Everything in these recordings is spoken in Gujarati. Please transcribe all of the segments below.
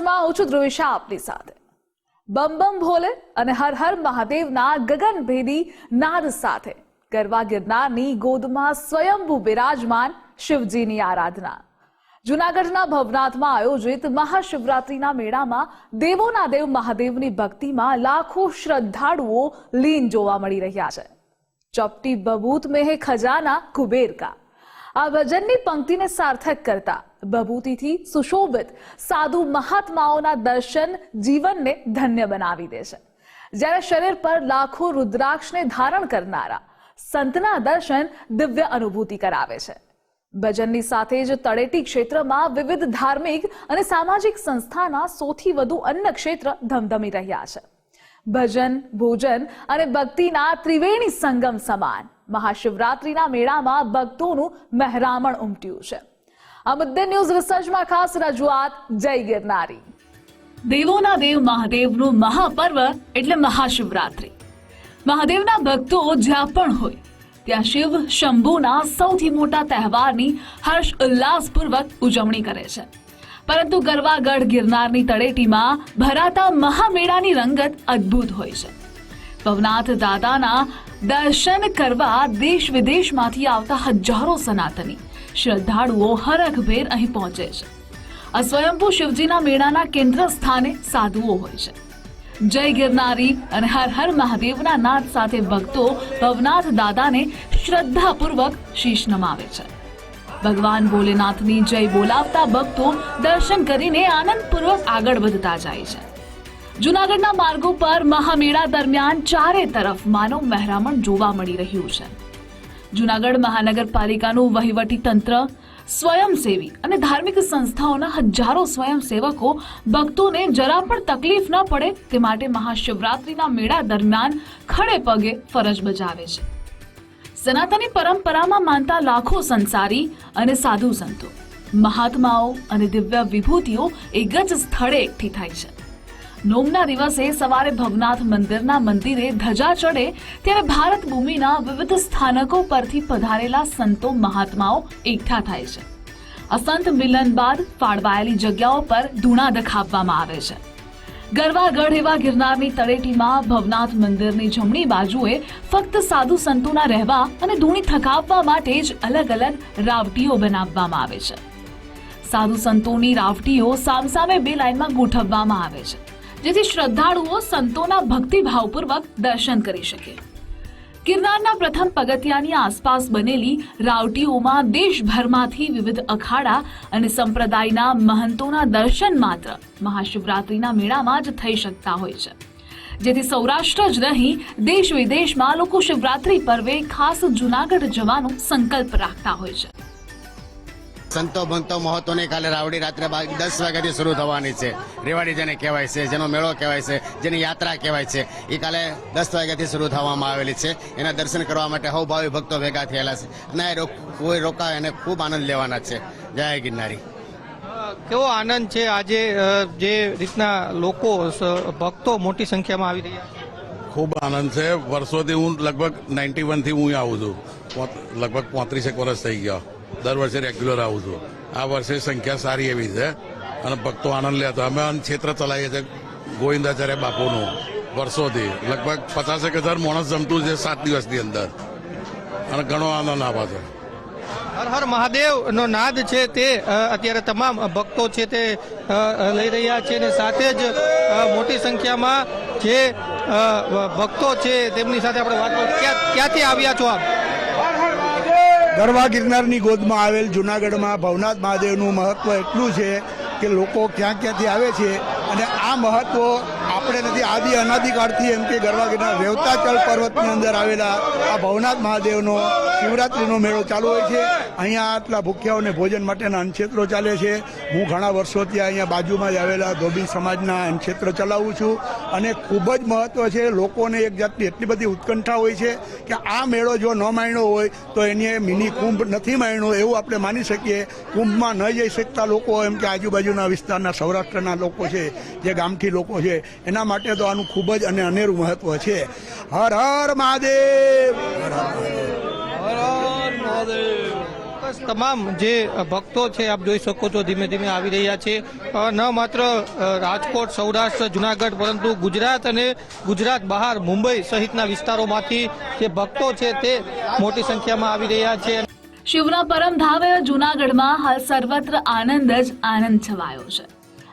ન્યૂઝ હું ધ્રુવિશા આપની સાથે. બમ બમ ભોલે અને હર હર મહાદેવના ગગનભેદી નાદ સાથે. ગરવા ગિરનારની ગોદમાં સ્વયંભુ બિરાજમાન શિવજીની આરાધના. જુનાગઢના ભવનાથમાં આયોજિત મહાશિવરાત્રિના મેળામાં દેવોના દેવ મહાદેવની ભક્તિમાં લાખો શ્રદ્ધાળુઓ લીન જોવા મળી રહ્યા છે. ચપટી બબૂત મેહ ખજાના કુબેર કા. આ ભજનની પંક્તિને સાર્થક કરતા બબૂતીથી સુશોભિત સાધુ મહાત્માઓના દર્શન જીવનને ધન્ય બનાવી દે છે. જ્યારે શરીર પર લાખો રુદ્રાક્ષને ધારણ કરનારા સંતના દર્શન દિવ્ય અનુભૂતિ કરાવે છે. ભજનની સાથે જ તળેટી ક્ષેત્રમાં વિવિધ ધાર્મિક અને સામાજિક સંસ્થાના સૌથી વધુ અન્ન ક્ષેત્ર ધમધમી રહ્યા છે. ભજન, ભોજન અને ભક્તિના ત્રિવેણી સંગમ સમાન મહાશિવરાત્રિના મેળામાં ભક્તોનું મહેરામણ ઉમટ્યું છે. આ મુદ્દે ન્યૂઝ રિસર્ચમાં ખાસ રજૂઆત જય ગિરનારી. દેવોના દેવ મહાદેવનું મહાપર્વ એટલે મહાશિવરાત્રિ. મહાદેવના ભક્તો જ્યાં પણ હોય, ત્યાં શિવ શંભુના સૌથી મોટા તહેવારની હર્ષ ઉલ્લાસપૂર્વક ઉજવણી કરે છે. પરંતુ ગરવાગઢ ગિરનારની તળેટીમાં ભરાતા મહામેળાની રંગત અદ્ભુત હોય છે. ભવનાથ દાદાના દર્શન કરવા દેશ વિદેશમાંથી આવતા હજારો સનાતની શ્રદ્ધાળુઓ હરખભેર અહીં પહોંચે છે. આ સ્વયંભૂ શિવજીના મેળાના કેન્દ્ર સ્થાને સાધુઓ હોય છે. જય ગિરનારી અને હર હર મહાદેવના નાદ સાથે ભક્તો ભવનાથ દાદાને શ્રદ્ધાપૂર્વક શીશ નમાવે છે. ભગવાન ભોલેનાથની જય બોલાવતા ભક્તો દર્શન કરીને આનંદપૂર્વક આગળ વધતા જાય છે. જૂનાગઢના માર્ગો પર મહામેળા દરમિયાન ચારે તરફ માનવ મહેરામણ જોવા મળી રહ્યું છે. જૂનાગઢ મહાનગરપાલિકાનું વહીવટી તંત્ર, સ્વયંસેવી અને ધાર્મિક સંસ્થાઓના હજારો સ્વયંસેવકો ભક્તોને જરા પણ તકલીફ ન પડે તે માટે મહાશિવરાત્રિના મેળા દરમિયાન ખડે પગે ફરજ બજાવે છે. સનાતની પરંપરામાં માનતા લાખો સંસારી અને સાધુ સંતો, મહાત્માઓ અને દિવ્ય વિભૂતિઓ એક જ સ્થળે એકઠી થાય છે. નોમના દિવસે સવારે ભવનાથ મંદિરના મંદિરે ધજા ચડે ત્યારે ભારત ભૂમિના વિવિધ સ્થાનકો પરથી પધારેલા સંતો મહાત્માઓ એકઠા થાય છે. અસંત મિલન બાદ ફાળવાયેલી જગ્યાઓ પર ધૂણા દખાવવામાં આવે છે. ગરવાગઢ એવા ગિરનારની તળેટીમાં ભવનાથ મંદિરની જમણી બાજુએ ફક્ત સાધુ સંતોના રહેવા અને ધૂણી થકાવવા માટે જ અલગ અલગ રાવટીઓ બનાવવામાં આવે છે. સાધુ સંતોની રાવટીઓ સામસામે બે લાઇનમાં ગોઠવવામાં આવે છે. જેથી શ્રદ્ધાળુઓ સંતોના ભક્તિભાવપૂર્વક દર્શન કરી શકે. ગિરનારના પ્રથમ પગથિયાની આસપાસ બનેલી રાવટીઓમાં દેશભરમાંથી વિવિધ અખાડા અને સંપ્રદાયના મહંતોના દર્શન માત્ર મહાશિવરાત્રિના મેળામાં જ થઈ શકતા હોય છે. જેથી સૌરાષ્ટ્ર જ નહીં, દેશ વિદેશમાં લોકો શિવરાત્રિ પર્વે ખાસ જુનાગઢ જવાનો સંકલ્પ રાખતા હોય છે. સંતો ભંતો મહોત્સવની કાલે રાવડી રાત્રે દસ વાગ્યાથી શરૂ થવાની છે. રેવાડી જેને કહેવાય છે જેનો મેળો કહેવાય છે જેની યાત્રા કહેવાય છે એ કાલે દસ વાગ્યાથી શરૂ થવામાં આવેલી છે. એના દર્શન કરવા માટે હવ ભાવિ ભક્તો ભેગા થયેલા છે. અને કોઈ રોકાય અને ખૂબ આનંદ લેવાના છે. જય ગિરનારી. કેવો આનંદ છે આજે જે રીતના લોકો ભક્તો મોટી સંખ્યામાં આવી રહ્યા છે? ખૂબ આનંદ છે. વર્ષોથી હું લગભગ નાઇન્ટી વનથી હું આવું છું. લગભગ પોત્રીસેક વર્ષ થઈ ગયા. દર વર્ષે રેગ્યુલર આવું છું. આ વર્ષે સંખ્યા સારી એવી છે અને ભક્તો આનંદ લેતા અમે અન્ન ક્ષેત્ર ચલાવીએ છીએ ગોવિંદાચાર્ય બાપુનું વર્ષોથી. લગભગ પચાસેક હજાર માણસ જમતું છે સાત દિવસની અંદર. અને ઘણો આનંદ આવે છે. હર હર મહાદેવ નો નાદ છે તે અત્યારે તમામ ભક્તો છે તે લઈ રહ્યા છે અને સાથે જ મોટી સંખ્યામાં જે ભક્તો છે તેમની સાથે આપણે વાત. ક્યાં- ક્યાંથી આવ્યા છો આપ? ગરવા ગિરનારની ગોદમાં આવેલ જુનાગઢમાં ભવનાથ મહાદેવનું મહત્વ એટલું છે કે લોકો ક્યાં ક્યાંથી આવે છે અને આ મહત્વ આપણે નથી, આદિ અનાદિકાળથી એમ કે ગરવા ગિરનાર રેવતાચલ પર્વતની અંદર આવેલા આ ભવનાથ મહાદેવનો શિવરાત્રિનો મેળો ચાલુ હોય છે. અહીંયા આટલા ભૂખ્યાઓને ભોજન માટેના અન્નક્ષેત્રો ચાલે છે. હું ઘણા વર્ષોથી અહીંયા બાજુમાં જ આવેલા ધોબી સમાજના અન્નક્ષેત્ર ચલાવું છું અને ખૂબ જ મહત્વ છે. લોકોને એક જાતની એટલી બધી ઉત્કંઠા હોય છે કે આ મેળો જો ન માણ્યો હોય તો એને મિની કુંભ નથી માણ્યો એવું આપણે માની શકીએ. કુંભમાં ન જઈ શકતા લોકો એમ કે આજુબાજુના વિસ્તારના સૌરાષ્ટ્રના લોકો છે, જે ગામઠી લોકો છે. એના માટે તો આનું ખૂબ જ અને અનેરું મહત્વ છે. હર હર મહાદેવ! તમામ જે ભક્તો છે, આપ જોઈ શકો છો, ધીમે ધીમે આવી રહ્યા છે. ન માત્ર રાજકોટ, સૌરાષ્ટ્ર, જુનાગઢ, પરંતુ ગુજરાત અને ગુજરાત બહાર, મુંબઈ સહિતના વિસ્તારોમાંથી જે ભક્તો છે, તે મોટી સંખ્યામાં આવી રહ્યા છે. શિવના પરમ ધાવે જુનાગઢમાં હાલ સર્વત્ર આનંદ જ આનંદ છવાયો છે.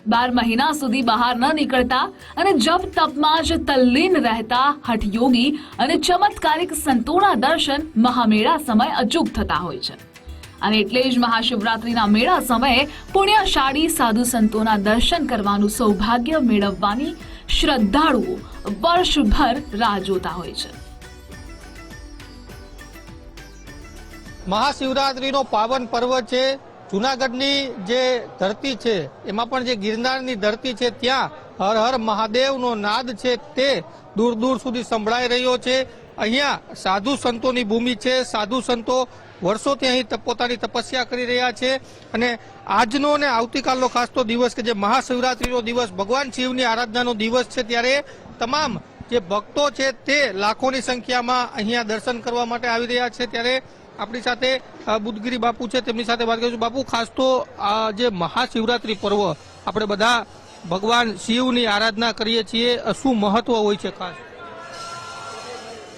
બાર મહિના સુધી બહાર ન નીકળતા અને જપ તપમાં જ તલ્લીન રહેતા હઠયોગી અને ચમત્કારિક સંતોના દર્શન મહામેળા સમય અચૂક થતા હોય છે. અને એટલે જ મહાશિવરાત્રિના મેળા સમયે પુણ્યશાળી સાધુ સંતોના દર્શન કરવાનું સૌભાગ્ય મેળવવાની શ્રદ્ધાળુઓ વર્ષભર રાહ જોતા હોય છે. મહાશિવરાત્રિનો પાવન પર્વ છે. જુનાગઢની જે ધરતી છે, એમાં પણ જે ગિરનારની ધરતી છે, ત્યાં હર હર મહાદેવનો નાદ છે, તે દૂર દૂર સુધી સંભળાઈ રહ્યો છે. અહીંયા સાધુ સંતોની ભૂમિ છે. સાધુ સંતો વર્ષોથી અહીં પોતાની તપસ્યા કરી રહ્યા છે અને આજનો અને આવતીકાલનો ખાસ તો દિવસ કે જે મહાશિવરાત્રિનો દિવસ, ભગવાન શિવની આરાધનાનો દિવસ છે, ત્યારે તમામ જે ભક્તો છે, તે લાખોની સંખ્યામાં અહીંયા દર્શન કરવા માટે આવી રહ્યા છે. ત્યારે આપણી સાથે બુદ્ધગીરી બાપુ છે. તેમની સાથે વાત કરીશું. બાપુ, ખાસ તો આ જે મહાશિવરાત્રી પર્વ, આપણે બધા ભગવાન શિવની આરાધના કરીએ છીએ. શું મહત્વ હોય છે ખાસ?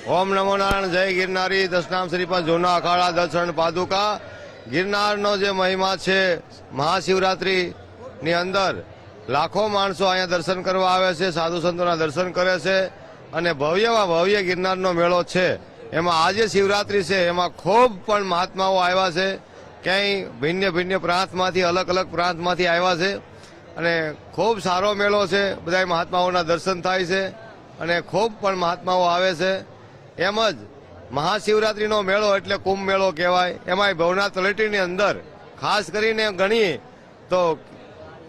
ઓમ નમો નારાયણ, જય ગિરનારી, દશનામ શ્રીપાદ, જૂના અખાડા દર્શન પાદુકા. ગિરનારનો જે મહિમા છે મહાશિવરાત્રી ની અંદર, લાખો માણસો અહીંયા દર્શન કરવા આવે છે, સાધુ સંતોના દર્શન કરે છે અને ભવ્યમાં ભવ્ય ગિરનારનો મેળો છે. એમાં આજે શિવરાત્રી છે, એમાં ખૂબ પણ મહાત્માઓ આવ્યા છે. ક્યાંય ભિન્ન ભિન્ન પ્રાંતમાંથી, અલગ અલગ પ્રાંતમાંથી આવ્યા છે. અને ખૂબ સારો મેળો છે બધા મહાત્માઓના દર્શન થાય છે અને ખૂબ પણ મહાત્માઓ આવે છે. એમ જ મહાશિવરાત્રીનો મેળો એટલે કુંભ મેળો કહેવાય. એમાંય ભવનાથ તળેટીની અંદર ખાસ કરીને ગણીએ તો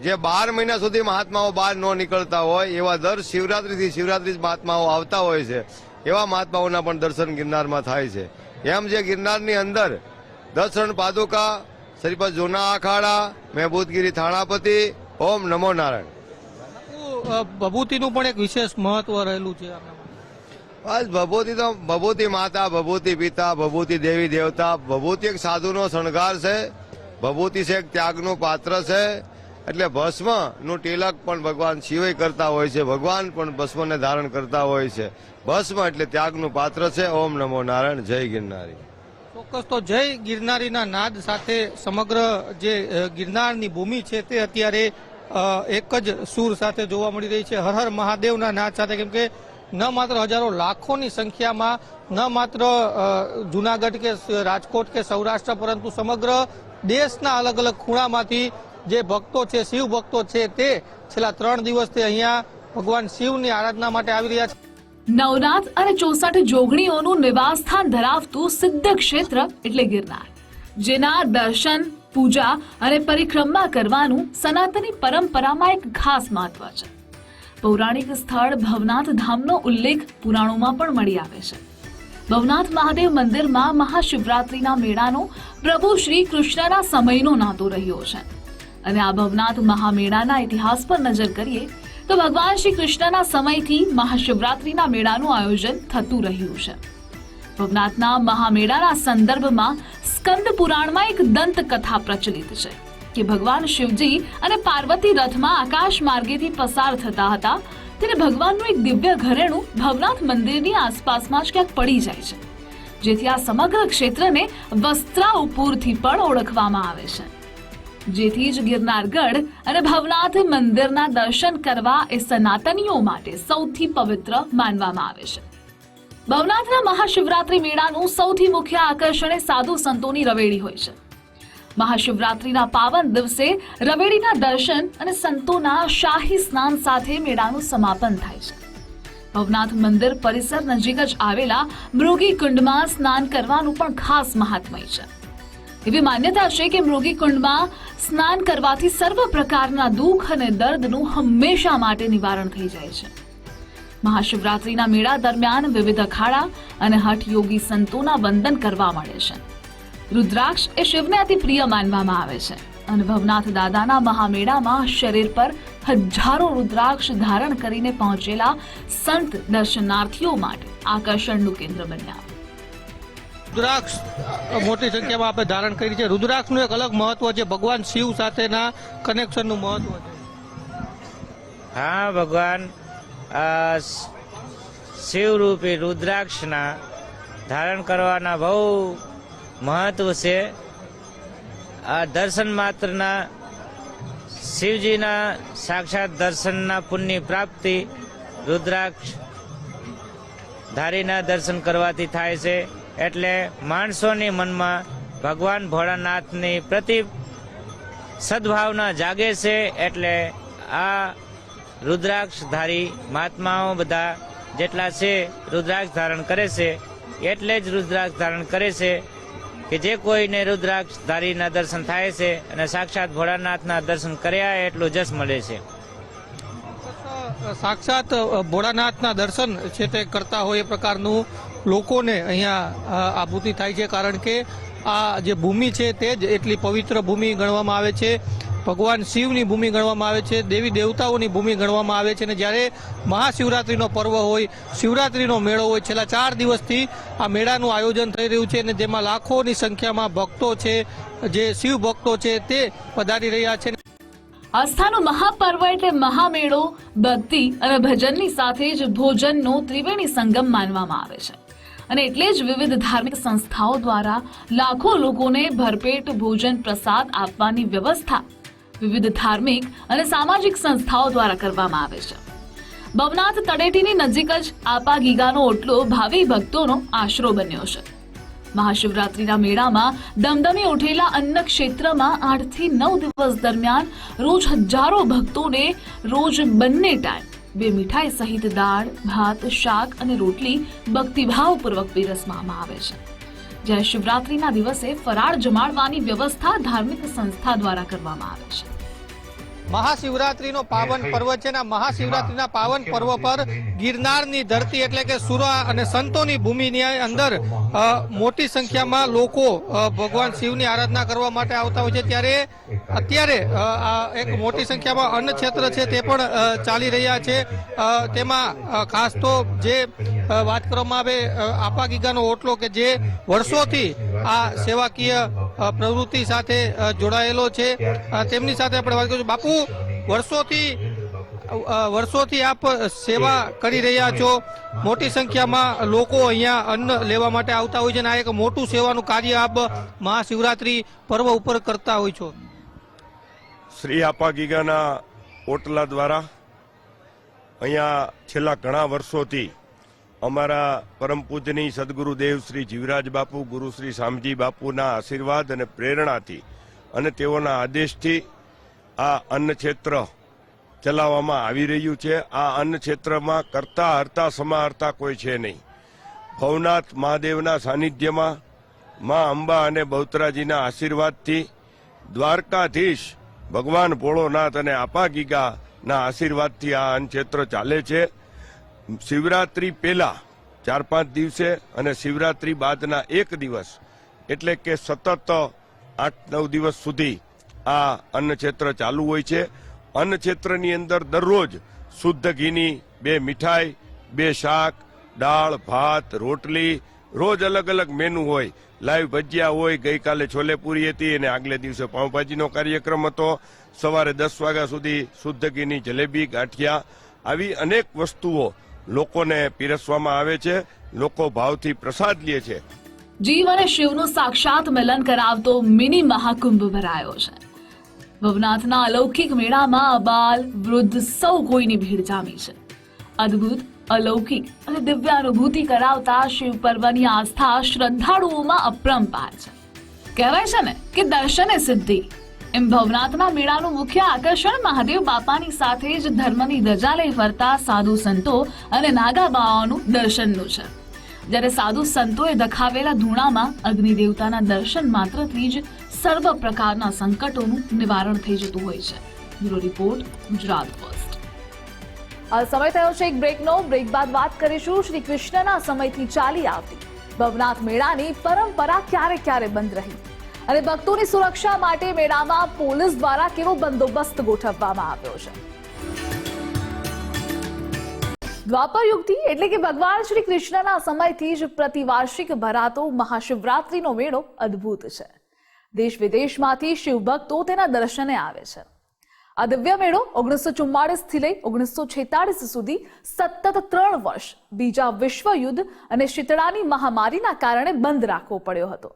જે બાર મહિના સુધી મહાત્માઓ બહાર ન નીકળતા હોય એવા દર શિવરાત્રીથી શિવરાત્રી મહાત્માઓ આવતા હોય છે. એવા મહાત્માઓના પણ દર્શન ગિરનારમાં થાય છે. એમ જે ગિરનારની અંદર દર્શન પાદુકા શ્રીપદ જૂના અખાડા મહેબૂદગીરી થાણાપતિ ઓમ નમો નારાયણ. ભભૂતિનું પણ એક વિશેષ મહત્વ રહેલું છે બસ ભભૂતિ તો ભભૂતિ માતા ભભૂતિ પિતા ભભૂતિ દેવી દેવતા ભભૂતિ એક સાધુનો શણગાર છે ભભૂતિ છે એક ત્યાગનું પાત્ર છે એટલે ભસ્મનું ટેલક પણ ભગવાન શિવે કરતા હોય છે, ભગવાન પણ ભસ્મને ધારણ કરતા હોય છે. ભસ્મ એટલે ત્યાગનું પાત્ર છે, ઓમ નમો નારાયણ, જય ગિરનારી. ચોક્કસ તો જય ગિરનારીના નાદ સાથે સમગ્ર જે ગિરનારની ભૂમિ છે તે અત્યારે એક જ સૂર સાથે જોવા મળી રહી છે. હર હર મહાદેવના નાદ સાથે, કેમ કે ન માત્ર હજારો લાખોની સંખ્યામાં, ન માત્ર જુનાગઢ કે રાજકોટ કે સૌરાષ્ટ્ર, પરંતુ સમગ્ર દેશના અલગ અલગ ખૂણામાંથી જે ભક્તો છે, શિવ ભક્તો છે તે છેલ્લા ત્રણ દિવસથી અહીંયા ભગવાન શિવની આરાધના માટે આવી રહ્યા છે. નવનાથ અને ચોસઠ જોગણીઓનું નિવાસ સ્થાન ધરાવતું સિદ્ધ ક્ષેત્ર એટલે ગિરનાર, જેના દર્શન, પૂજા અને પરિક્રમા કરવાનું સનાતની પરંપરામાં એક ખાસ મહત્વ છે. પૌરાણિક સ્થળ ભવનાથ ધામનો ઉલ્લેખ પુરાણોમાં પણ મળી આવે છે. ભવનાથ મહાદેવ મંદિરમાં મહાશિવરાત્રિના મેળાનો પ્રભુ શ્રી કૃષ્ણના સમયનો નાતો રહ્યો છે. અને આ ભવનાથ મહામેળાના ઇતિહાસ પર નજર કરીએ, તો ભગવાન શ્રી કૃષ્ણના સમયથી મહાશિવરાત્રિના મેળાનું આયોજન થતું રહ્યું છે. ભવનાથના મહામેળાના સંદર્ભમાં સ્કંદ પુરાણમાં એક દંતકથા પ્રચલિત છે કે ભગવાન શિવજી અને પાર્વતી રથમાં આકાશ માર્ગેથી પસાર થતા હતા, ત્યારે ભગવાનનું એક દિવ્ય ઘરેણું ભવનાથ મંદિરની આસપાસમાં જ ક્યાંક પડી જાય છે, જેથી આ સમગ્ર ક્ષેત્રને વસ્ત્રાઉપુરથી પણ ઓળખવામાં આવે છે. જેથી જ ગિરનારગઢ અને ભવનાથ મંદિરના દર્શન કરવા એ સનાતનીઓ માટે સૌથી પવિત્ર માનવામાં આવે છે. ભવનાથના મહાશિવરાત્રી મેળાનું સૌથી મુખ્ય આકર્ષણ એ સાધુ સંતોની રવેડી હોય છે. મહાશિવરાત્રીના પાવન દિવસે રવેડીના દર્શન અને સંતોના શાહી સ્નાન સાથે મેળાનું સમાપન થાય છે. ભવનાથ મંદિર પરિસર નજીક જ આવેલા મૃગી કુંડમાં સ્નાન કરવાનું પણ ખાસ મહાત્મય છે. એવી માન્યતા છે કે મૃગી કુંડમાં સ્નાન કરવાથી સર્વ પ્રકારના દુઃખ અને દર્દનું હંમેશા માટે નિવારણ થઈ જાય છે. મહાશિવરાત્રિના મેળા દરમિયાન વિવિધ અખાડા અને હઠ યોગી સંતોના વંદન કરવા મળે છે. રુદ્રાક્ષ એ શિવને અતિ પ્રિય માનવામાં આવે છે. અને ભવનાથ દાદાના મહામેળામાં શરીર પર હજારો રુદ્રાક્ષ ધારણ કરીને પહોંચેલા સંત દર્શનાર્થીઓ માટે આકર્ષણનું કેન્દ્ર બન્યા. રુદ્રાક્ષ મોટી સંખ્યામાં આપણે ધારણ કરી છે. રુદ્રાક્ષનું એક અલગ મહત્વ છે. ભગવાન શિવ સાથેના કનેક્શનનું મહત્વ છે. હા, ભગવાન શિવરૂપી રુદ્રાક્ષના ધારણ કરવાના બહુ મહત્વ છે. આ દર્શન માત્રના શિવજીના સાક્ષાત દર્શનના પુણ્ય પ્રાપ્તિ રુદ્રાક્ષ ધારીના દર્શન કરવાથી થાય છે. એટલે માણસોની મનમાં ભગવાન ભોળાનાથની પ્રતિ સદભાવના જાગે છે એટલે આ રુદ્રાક્ષધારી મહાત્માઓ બધા જેટલા છે રુદ્રાક્ષ ધારણ કરે છે, એટલે જ રુદ્રાક્ષ ધારણ કરે છે કે જે કોઈને રુદ્રાક્ષધારીના દર્શન થાય છે અને સાક્ષાત ભોળાનાથના દર્શન કર્યા એટલું જસ મળે છે. સાક્ષાત ભોળાનાથના દર્શન છે તે કરતા હોય એ પ્રકારનું લોકોને અહીંયા આભૂતિ થાય છે કારણ કે આ જે ભૂમિ છે તે જ એટલી પવિત્ર ભૂમિ ગણવામાં આવે છે. ભગવાન શિવની ભૂમિ ગણવામાં આવે છે, દેવી દેવતાઓની ભૂમિ ગણવામાં આવે છે અને જ્યારે મહાશિવરાત્રિનો પર્વ હોય, શિવરાત્રિનો મેળો હોય, છેલ્લા ચાર દિવસથી આ મેળાનું આયોજન થઈ રહ્યું છે અને જેમાં લાખોની સંખ્યામાં ભક્તો છે, જે શિવ ભક્તો છે તે પધારી રહ્યા છે. આસ્થાનો મહાપર્વ એટલે મહામેળો, ભક્તિ અને ભજનની સાથે જ ભોજનનો ત્રિવેણી સંગમ માનવામાં આવે છે. અને એટલે જ વિવિધ ધાર્મિક સંસ્થાઓ દ્વારા લાખો લોકોને ભરપેટ ભોજન પ્રસાદ આપવાની વ્યવસ્થા વિવિધ ધાર્મિક અને સામાજિક સંસ્થાઓ દ્વારા કરવામાં આવે છે. ભવનાથ તળેટીની નજીક જ આપા ગીગાનો ઓટલો ભાવિ ભક્તોનો આશરો બન્યો છે. મહાશિવરાત્રિના મેળામાં દમદમી ઉઠેલા અન્ન ક્ષેત્રમાં આઠથી નવ દિવસ દરમિયાન રોજ હજારો ભક્તોને રોજ બંને ટાઈમ બે મીઠાઈ સહિત દાળ, ભાત, શાક અને રોટલી ભક્તિભાવપૂર્વક પીરસવામાં આવે છે. જ્યારે શિવરાત્રિના દિવસે ફરાળ જમાડવાની વ્યવસ્થા ધાર્મિક સંસ્થા દ્વારા કરવામાં આવે છે. મહાશિવરાત્રીનો પાવન પર્વ છે અને મહાશિવરાત્રીના પાવન પર્વ પર ગિરનારની ધરતી એટલે કે સુરા અને સંતોની ભૂમિની અંદર મોટી સંખ્યામાં લોકો ભગવાન શિવની આરાધના કરવા માટે આવતા હોય છે. ત્યારે અત્યારે આ એક મોટી સંખ્યામાં અન્ન ક્ષેત્ર છે તે પણ ચાલી રહ્યા છે. તેમાં ખાસ તો જે વાત કરવામાં આવે આપા ગીગાનો ઓટલો કે જે વર્ષોથી આ સેવાકીય પ્રવૃત્તિ સાથે જોડાયેલો છે. તેમની સાથે આપણે વાત કરીશું. બાપુ વર્ષોથી વર્ષોથી આપ સેવા કરી રહ્યા છો. મોટી સંખ્યામાં લોકો અહીંયા અન્ન લેવા માટે આવતા હોય છે અને આ એક મોટું સેવાનું કાર્ય આપ મહાશિવરાત્રી પર્વ ઉપર કરતા હોય છો. શ્રી આપા ગીગાના ઓટલા દ્વારા અહીંયા છેલ્લા ઘણા વર્ષોથી અમારા પરમ પૂજની સદગુરુદેવ શ્રી જીવરાજ બાપુ, ગુરુ શ્રી શામજી બાપુના આશીર્વાદ અને પ્રેરણાથી અને તેઓના આદેશથી આ અન્ન ક્ષેત્ર ચલાવવામાં આવી રહ્યું છે. આ અન્ન ક્ષેત્રમાં કરતા હરતા સમાહર્તા કોઈ છે નહીં. ભવનાથ મહાદેવના સાનિધ્યમાં મા અંબા અને બહુતરાજીના આશીર્વાદથી દ્વારકાધીશ ભગવાન ભોળોનાથ અને આપા ગીગાના આશીર્વાદથી આ અન્ન ક્ષેત્ર ચાલે છે. શિવરાત્રી પહેલા ચાર પાંચ દિવસે અને શિવરાત્રી બાદના એક દિવસ એટલે કે સતત આઠ નવ દિવસ સુધી આ અન્ન ક્ષેત્ર ચાલુ હોય છે. અન્ન ક્ષેત્રની અંદર દરરોજ શુદ્ધ ઘીની બે મીઠાઈ, બે શાક, દાળ, ભાત, રોટલી, રોજ અલગ અલગ મેનુ હોય. લાઈવ ભજીયા હોય, ગઈકાલે છોલે પૂરી હતી અને આગલે દિવસે પાઉંભાજીનો કાર્યક્રમ હતો. સવારે દસ વાગ્યા સુધી શુદ્ધ ઘીની જલેબી, ગાંઠિયા આવી અનેક વસ્તુઓ લોકોને પીરસવામાં આવે છે. લોકો ભાવથી પ્રસાદ લે છે. જીવ અને શિવનું સાક્ષાત મિલન કરાવતો મિની મહાકુંભ ભરાયો છે. ભવનાથના અલૌકિક મેળામાં અબાલ વૃદ્ધ સૌ કોઈની ભીડ જામી છે. અદ્ભુત, અલૌકિક અને દિવ્ય અનુભૂતિ કરાવતા શિવ પર્વની આસ્થા શ્રદ્ધાળુઓમાં અપરંપાર છે. કહેવાય છે ને કે દર્શને સિદ્ધિ. એમ ભવનાથના મેળાનું મુખ્ય આકર્ષણ મહાદેવ બાપાની સાથે જ ધર્મની ધજા લઈ ફરતા સાધુ સંતો અને નાગા બાવાઓનું દર્શનનું છે. જ્યારે સાધુ સંતોએ દખાવેલા ધૂણામાં અગ્નિ દેવતાના દર્શન માત્રથી જ સર્વ પ્રકારના સંકટોનું નિવારણ થઈ જતું હોય છે. બ્યુરો રિપોર્ટ, ગુજરાત ફર્સ્ટ સમય થયો છે એક બ્રેકનો. બ્રેક બાદ વાત કરીશું શ્રી કૃષ્ણના સમયથી ચાલી આવતી. ભવનાથ મેળાની પરંપરા ક્યારે ક્યારે બંધ રહી? અને ભક્તોની સુરક્ષા માટે મેળામાં પોલીસ દ્વારા કેવો બંદોબસ્ત ગોઠવવામાં આવ્યો છે? દ્વાપર યુગથી એટલે કે ભગવાન શ્રી કૃષ્ણના સમયથી જ પ્રતિવાર્ષિક ભરાતો મહાશિવરાત્રિનો મેળો અદ્ભુત છે. દેશ વિદેશમાંથી શિવભક્તો તેના દર્શને આવે છે. આ દિવ્ય મેળો ઓગણીસો ચુમ્માળીસથી લઈ ઓગણીસો છેતાળીસ સુધી સતત ત્રણ વર્ષ બીજા વિશ્વયુદ્ધ અને શીતળાની મહામારીના કારણે બંધ રાખવો પડ્યો હતો.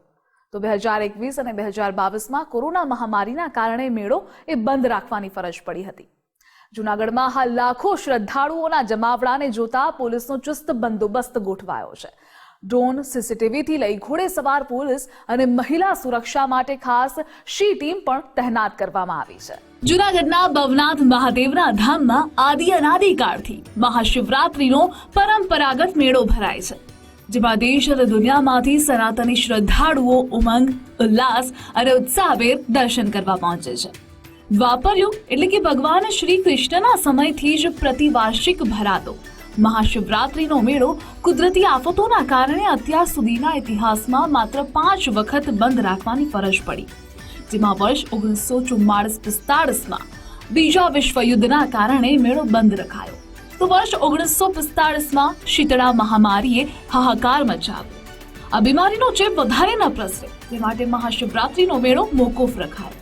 તો બે હજાર એકવીસ અને બે હજાર બાવીસમાં કોરોના મહામારીના કારણે મેળો એ બંધ રાખવાની ફરજ પડી હતી. જૂનાગઢમાં હાલ લાખો શ્રદ્ધાળુઓના જમાવડાને જોતા પોલીસનો ચુસ્ત બંદોબસ્ત ગોઠવાયો છે. ડ્રોન સીસીટીવીથી લઈ ઘોડેસવાર પોલીસ અને મહિલા સુરક્ષા માટે ખાસ શી ટીમ પણ તહેનાત કરવામાં આવી છે. જુનાગઢના ભવનાથ મહાદેવના ધામમાં આદિ અનાદિકાળથી મહાશિવરાત્રીનો પરંપરાગત મેળો ભરાય છે, જેમાં દેશ અને દુનિયામાંથી સનાતની શ્રદ્ધાળુઓ ઉમંગ, ઉલ્લાસ અને ઉત્સાહભેર દર્શન કરવા પહોંચે છે. દ્વાપર યુગ એટલે કે ભગવાન શ્રી કૃષ્ણના સમયથી જ પ્રતિવાર્ષિક ભરાતો મહાશિવરાત્રિનો મેળો કુદરતી આફતોના કારણે અત્યાર સુધીના ઇતિહાસમાં માત્ર પાંચ વખત બંધ રાખવાની ફરજ પડી. જેમાં વર્ષ ઓગણીસો ચુમ્માળીસ પિસ્તાળીસમાં બીજા વિશ્વયુદ્ધના કારણે મેળો બંધ રખાયો. તો વર્ષ ઓગણીસો પિસ્તાળીસમાં શીતળા મહામારીએ હાહાકાર મચાવ્યો. આ બીમારીનો ચેપ વધારે ન પ્રસરે તે માટે મહાશિવરાત્રિનો મેળો મોકૂફ રખાયો.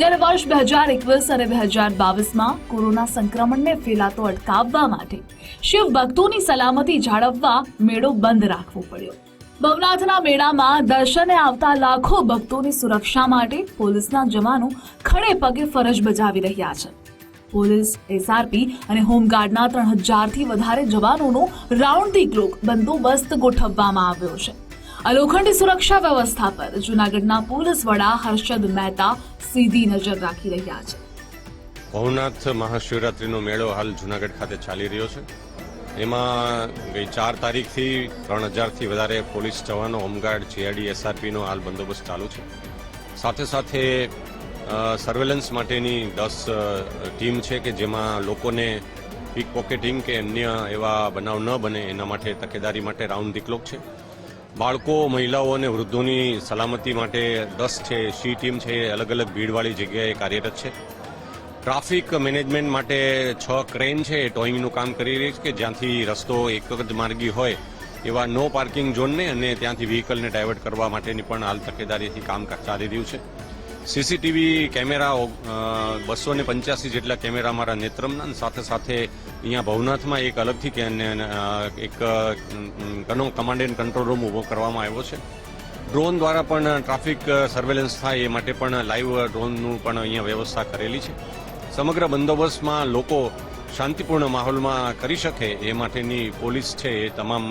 જ્યારે વર્ષ બે હજાર એકવીસ અને બે હજાર બાવીસમાં કોરોના સંક્રમણને ફેલાતો અટકાવવા માટે શિવ ભક્તોની સલામતી જાળવવા મેળો બંધ રાખવો પડ્યો. ભવનાથના મેળામાં દર્શને આવતા લાખો ભક્તોની સુરક્ષા માટે પોલીસના જવાનો ખડે પગે ફરજ બજાવી રહ્યા છે. પોલીસ એસઆરપી અને હોમગાર્ડના ત્રણ હજારથી વધારે જવાનોનો રાઉન્ડ ધી ક્લોક બંદોબસ્ત ગોઠવવામાં આવ્યો છે. આ લોખંડી સુરક્ષા વ્યવસ્થા પર જૂનાગઢના પોલીસ વડા હર્ષદ મહેતા સીધી નજર રાખી રહ્યા છે. ભવનાથ મહાશિવરાત્રિનો મેળો હાલ જુનાગઢ ખાતે ચાલી રહ્યો છે. એમાં ગઈ ચાર તારીખથી ત્રણ હજારથી વધારે પોલીસ જવાનો, હોમગાર્ડ જીઆઈડી એસઆરપીનો હાલ બંદોબસ્ત ચાલુ છે. સાથે સાથે સર્વેલન્સ માટેની દસ ટીમ છે કે જેમાં લોકોને પિક પોકેટિંગ કે અન્ય એવા બનાવ ન બને એના માટે તકેદારી માટે રાઉન્ડ ધી ક્લોક છે. બાળકો, મહિલાઓ અને વૃદ્ધોની સલામતી માટે દસ છે, સી ટીમ છે અલગ અલગ ભીડવાળી જગ્યાએ કાર્યરત છે. ટ્રાફિક મેનેજમેન્ટ માટે છ ક્રેન છે, એ ટોઈંગનું કામ કરી રહી છે કે જ્યાંથી રસ્તો એક જ માર્ગી હોય એવા નો પાર્કિંગ ઝોનને અને ત્યાંથી વ્હીકલને ડાયવર્ટ કરવા માટેની પણ હાલ તકેદારીથી કામ ચાલી રહ્યું છે. સીસીટીવી કેમેરા બસો ને પંચ્યાસી જેટલા કેમેરા મારા નેત્રમના સાથે સાથે અહીંયા ભવનાથમાં એક અલગથી એક કનો કમાન્ડ એન્ડ કંટ્રોલ રૂમ ઊભો કરવામાં આવ્યો છે. ડ્રોન દ્વારા પણ ટ્રાફિક સર્વેલન્સ થાય એ માટે પણ લાઈવ ડ્રોનનું પણ અહીંયા વ્યવસ્થા કરેલી છે. સમગ્ર બંદોબસ્તમાં લોકો શાંતિપૂર્ણ માહોલમાં કરી શકે એ માટેની પોલીસ છે એ તમામ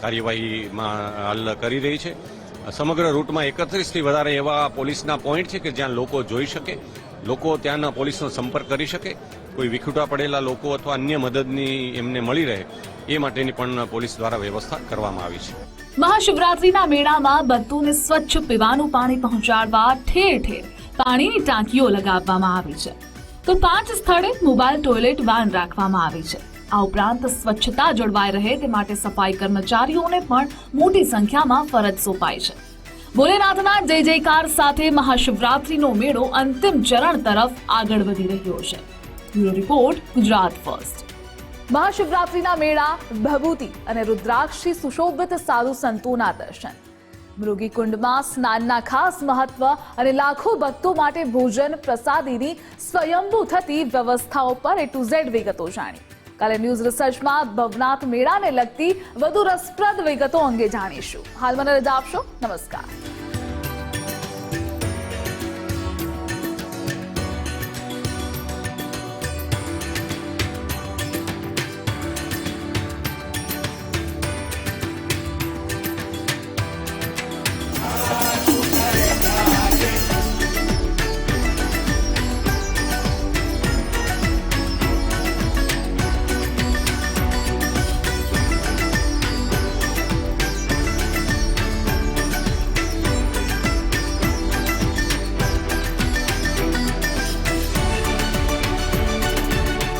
કાર્યવાહીમાં હાલ કરી રહી છે. સમગ્ર રૂટમાં એકત્રીસથી વધારે એવા પોલીસના પોઈન્ટ છે કે જ્યાં લોકો જોઈ શકે, લોકો ત્યાંના પોલીસનો સંપર્ક કરી શકે, કોઈ વિખૂટા પડેલા લોકો અથવા અન્ય મદદની એમને મળી રહે, એ માટેની પણ પોલીસ દ્વારા વ્યવસ્થા કરવામાં આવી છે. મહાશિવરાત્રિના મેળામાં ભક્તોને સ્વચ્છ પીવાનું પાણી પહોંચાડવા ઠેર ઠેર પાણીની ટાંકીઓ લગાવવામાં આવી છે. તો પાંચ સ્થળે મોબાઈલ ટોયલેટ વાન રાખવામાં આવી છે. આ ઉપરાંત સ્વચ્છતા જળવાઈ રહે તે માટે સફાઈ કર્મચારીઓને પણ મોટી સંખ્યામાં ફરજ સોંપાઈ છે. ભોલેનાથના જય જયકાર સાથે મહાશિવરાત્રિનો મેળો અંતિમ ચરણ તરફ આગળ વધી રહ્યો છે. Bureau report, Gujarat first. મહાશિવરાત્રિના મેળા ભભૂતિ અને રુદ્રાક્ષી સુશોભિત સાધુ સંતોના દર્શન. મૃગી કુંડમાં સ્નાનના ખાસ મહત્વ અને લાખો ભક્તો માટે ભોજન પ્રસાદીની સ્વયંભૂ થતી વ્યવસ્થાઓ પર એ ટુ ઝેડ વિગતો જાણી. કાલે ન્યૂઝ રિસર્ચમાં ભવનાથ મેળાને લગતી વધુ રસપ્રદ વિગતો અંગે જાણીશું. હાલ મને રજા આપશો. નમસ્કાર.